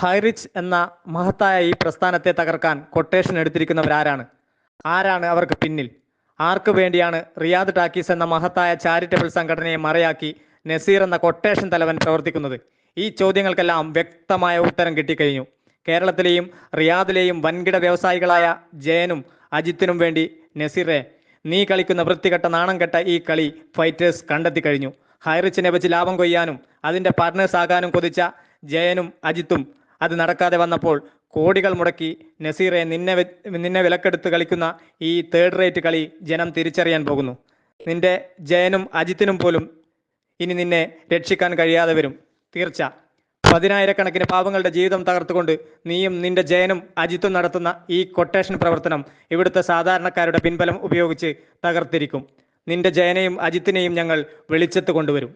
ഹൈറിച്ച് എന്ന മഹത്തായ ഈ പ്രസ്ഥാനത്തെ തകർക്കാൻ കൊട്ടേഷൻ എടുത്തിരിക്കുന്നവരാരാണ്? ആരാണ് അവർക്ക് പിന്നിൽ? ആർക്ക് വേണ്ടിയാണ് റിയാദ് ടാക്കീസ് എന്ന മഹത്തായ ചാരിറ്റബിൾ സംഘടനയെ മറയാക്കി നസീർ എന്ന കൊട്ടേഷൻ തലവൻ പ്രവർത്തിക്കുന്നത്? ഈ ചോദ്യങ്ങൾക്കെല്ലാം വ്യക്തമായ ഉത്തരം കിട്ടിക്കഴിഞ്ഞു. കേരളത്തിലെയും റിയാദിലെയും വൻകിട വ്യവസായികളായ ജയനും അജിത്തിനും വേണ്ടി നസീറെ നീ കളിക്കുന്ന വൃത്തികെട്ട നാണം കെട്ട ഈ കളി ഫൈറ്റേഴ്സ് കണ്ടെത്തി കഴിഞ്ഞു ഹൈറിച്ചിനെ വെച്ച് ലാഭം കൊയ്യാനും അതിന്റെ പാർട്ട്നേഴ്സ് ആകാനും കൊതിച്ച ജയനും അജിത്തും അത് നടക്കാതെ വന്നപ്പോൾ കോടികൾ മുടക്കി നസീറെ നിന്നെ നിന്നെ വിലക്കെടുത്ത് കളിക്കുന്ന ഈ തേർഡ് റേറ്റ് കളി ജനം തിരിച്ചറിയാൻ പോകുന്നു. നിന്റെ ജയനും അജിത്തിനും പോലും ഇനി നിന്നെ രക്ഷിക്കാൻ കഴിയാതെ വരും. തീർച്ച. പതിനായിരക്കണക്കിന് പാവങ്ങളുടെ ജീവിതം തകർത്തുകൊണ്ട് നീയും നിന്റെ ജയനും അജിത്തും നടത്തുന്ന ഈ കൊട്ടേഷൻ പ്രവർത്തനം ഇവിടുത്തെ സാധാരണക്കാരുടെ പിൻബലം ഉപയോഗിച്ച് തകർത്തിരിക്കും. നിന്റെ ജയനെയും അജിത്തിനെയും ഞങ്ങൾ വെളിച്ചത്ത് കൊണ്ടുവരും.